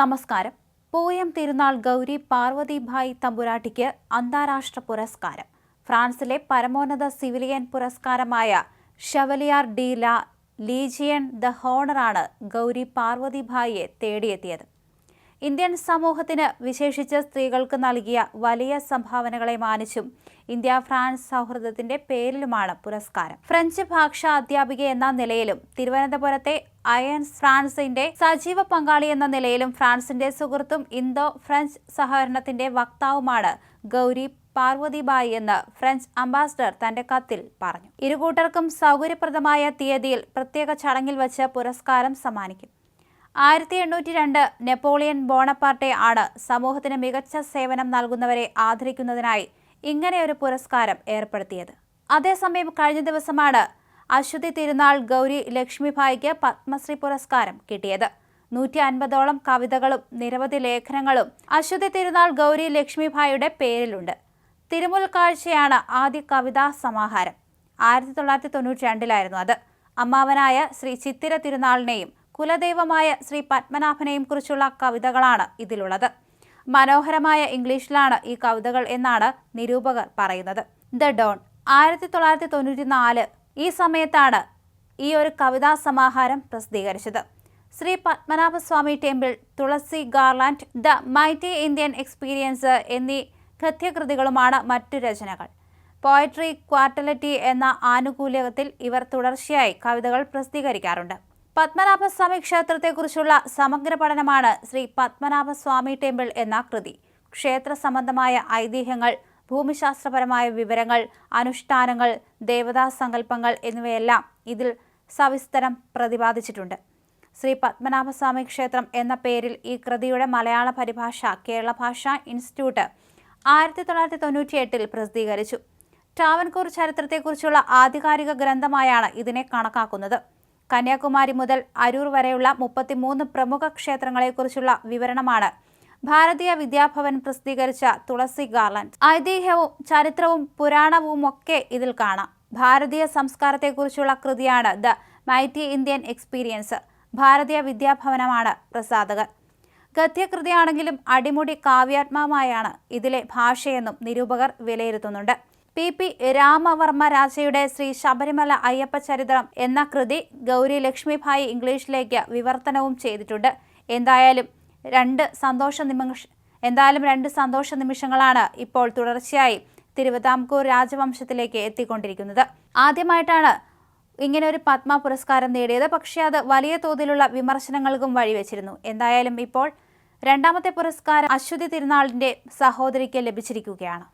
നമസ്കാരം. പൂയം തിരുനാൾ ഗൗരി പാർവതിഭായ് തമ്പുരാട്ടിക്ക് അന്താരാഷ്ട്ര പുരസ്കാരം. ഫ്രാൻസിലെ പരമോന്നത സിവിലിയൻ പുരസ്കാരമായ ഷവലിയാർ ഡി ല ലീജിയൻ ദ ഹോണറാണ് ഗൗരി പാർവതിഭായിയെ തേടിയെത്തിയത്. ഇന്ത്യൻ സമൂഹത്തിന് വിശേഷിച്ച് സ്ത്രീകൾക്ക് നൽകിയ വലിയ സംഭാവനകളെ മാനിച്ചും ഇന്ത്യ ഫ്രാൻസ് സൗഹൃദത്തിന്റെ പേരിലുമാണ് പുരസ്കാരം. ഫ്രഞ്ച് ഭാഷാ അധ്യാപിക എന്ന നിലയിലും തിരുവനന്തപുരത്തെ അയൻസ് ഫ്രാൻസിന്റെ സജീവ പങ്കാളി എന്ന നിലയിലും ഫ്രാൻസിന്റെ സുഹൃത്തും ഇന്തോ ഫ്രഞ്ച് സഹകരണത്തിന്റെ വക്താവുമാണ് ഗൗരി പാർവതിബായി എന്ന് ഫ്രഞ്ച് അംബാസഡർ തന്റെ കത്തിൽ പറഞ്ഞു. ഇരുകൂട്ടർക്കും സൗകര്യപ്രദമായ തീയതിയിൽ പ്രത്യേക ചടങ്ങിൽ വച്ച് പുരസ്കാരം സമ്മാനിക്കും. ആയിരത്തി എണ്ണൂറ്റി രണ്ട് നെപ്പോളിയൻ ബോണപ്പാർട്ടെ ആണ് സമൂഹത്തിന് മികച്ച സേവനം നൽകുന്നവരെ ആദരിക്കുന്നതിനായി ഇങ്ങനെയൊരു പുരസ്കാരം ഏർപ്പെടുത്തിയത്. അതേസമയം കഴിഞ്ഞ ദിവസമാണ് അശ്വതി തിരുനാൾ ഗൗരി ലക്ഷ്മിഭായിക്ക് പത്മശ്രീ പുരസ്കാരം കിട്ടിയത്. നൂറ്റി അൻപതോളം കവിതകളും നിരവധി ലേഖനങ്ങളും അശ്വതി തിരുനാൾ ഗൗരി ലക്ഷ്മിഭായിയുടെ പേരിലുണ്ട്. തിരുമുൽ കാഴ്ചയാണ് ആദ്യ കവിതാ സമാഹാരം. ആയിരത്തി തൊള്ളായിരത്തി തൊണ്ണൂറ്റി രണ്ടിലായിരുന്നു അത്. അമ്മാവനായ ശ്രീ ചിത്തിര തിരുനാളിനെയും കുലദൈവമായ ശ്രീ പത്മനാഭനെയും കുറിച്ചുള്ള കവിതകളാണ് ഇതിലുള്ളത്. മനോഹരമായ ഇംഗ്ലീഷിലാണ് ഈ കവിതകൾ എന്നാണ് നിരൂപകർ പറയുന്നത്. ദ ഡോൺ ആയിരത്തി തൊള്ളായിരത്തി തൊണ്ണൂറ്റി നാല് ഈ സമയത്താണ് ഈ ഒരു കവിതാ സമാഹാരം പ്രസിദ്ധീകരിച്ചത്. Sri Padmanabhaswamy temple Tulasi garland the mighty Indian experience എന്നീ ഗദ്യകൃതികളുമാണ് മറ്റു രചനകൾ. പോയട്രി ക്വാർട്ടലറ്റി എന്ന ആനുകൂല്യത്തിൽ ഇവർ തുടർച്ചയായി കവിതകൾ പ്രസിദ്ധീകരിക്കാറുണ്ട്. പത്മനാഭസ്വാമി ക്ഷേത്രത്തെക്കുറിച്ചുള്ള സമഗ്ര പഠനമാണ് ശ്രീ പത്മനാഭസ്വാമി ടെമ്പിൾ എന്ന കൃതി. ക്ഷേത്ര സംബന്ധമായ ഐതിഹ്യങ്ങൾ ഭൂമിശാസ്ത്രപരമായ വിവരങ്ങൾ അനുഷ്ഠാനങ്ങൾ ദേവതാ സങ്കല്പങ്ങൾ എന്നിവയെല്ലാം ഇതിൽ സവിസ്തരം പ്രതിപാദിച്ചിട്ടുണ്ട്. ശ്രീ പത്മനാഭസ്വാമി ക്ഷേത്രം എന്ന പേരിൽ ഈ കൃതിയുടെ മലയാള പരിഭാഷ കേരള ഭാഷാ ഇൻസ്റ്റിറ്റ്യൂട്ട് ആയിരത്തി തൊള്ളായിരത്തി തൊണ്ണൂറ്റി എട്ടിൽ പ്രസിദ്ധീകരിച്ചു. ട്രാവൻകൂർ ചരിത്രത്തെക്കുറിച്ചുള്ള ആധികാരിക ഗ്രന്ഥമായാണ് ഇതിനെ കണക്കാക്കുന്നത്. കന്യാകുമാരി മുതൽ അരൂർ വരെയുള്ള മുപ്പത്തിമൂന്ന് പ്രമുഖ ക്ഷേത്രങ്ങളെക്കുറിച്ചുള്ള വിവരണമാണ്. ഭാരതീയ വിദ്യാഭവൻ പ്രസിദ്ധീകരിച്ച തുളസി ഗാർലൻഡ്. ഐതിഹ്യവും ചരിത്രവും പുരാണവും ഒക്കെ ഇതിൽ കാണാം. ഭാരതീയ സംസ്കാരത്തെക്കുറിച്ചുള്ള കൃതിയാണ് ദ മൈറ്റി ഇന്ത്യൻ എക്സ്പീരിയൻസ്. ഭാരതീയ വിദ്യാഭവനമാണ് പ്രസാധകർ ഗദ്യകൃതിയാണെങ്കിലും അടിമുടി കാവ്യാത്മകമായാണ് ഇതിലെ ഭാഷയെന്നും നിരൂപകർ വിലയിരുത്തുന്നുണ്ട്. പി. പി. രാമവർമ്മ രാജയുടെ ശ്രീ ശബരിമല അയ്യപ്പ ചരിത്രം എന്ന കൃതി ഗൗരി ലക്ഷ്മിഭായി ഇംഗ്ലീഷിലേക്ക് വിവർത്തനവും ചെയ്തിട്ടുണ്ട്. എന്തായാലും രണ്ട് സന്തോഷ നിമിഷ എന്തായാലും രണ്ട് സന്തോഷ നിമിഷങ്ങളാണ് ഇപ്പോൾ തുടർച്ചയായി തിരുവിതാംകൂർ രാജവംശത്തിലേക്ക് എത്തിക്കൊണ്ടിരിക്കുന്നത്. ആദ്യമായിട്ടാണ് ഇങ്ങനെ ഒരു പത്മ പുരസ്കാരം നേടിയത്. പക്ഷേ അത് വലിയ തോതിലുള്ള വിമർശനങ്ങൾക്കും വഴിവെച്ചിരുന്നു. എന്തായാലും ഇപ്പോൾ രണ്ടാമത്തെ പുരസ്കാരം അശ്വതി തിരുനാളിന്റെ സഹോദരിക്ക് ലഭിച്ചിരിക്കുകയാണ്.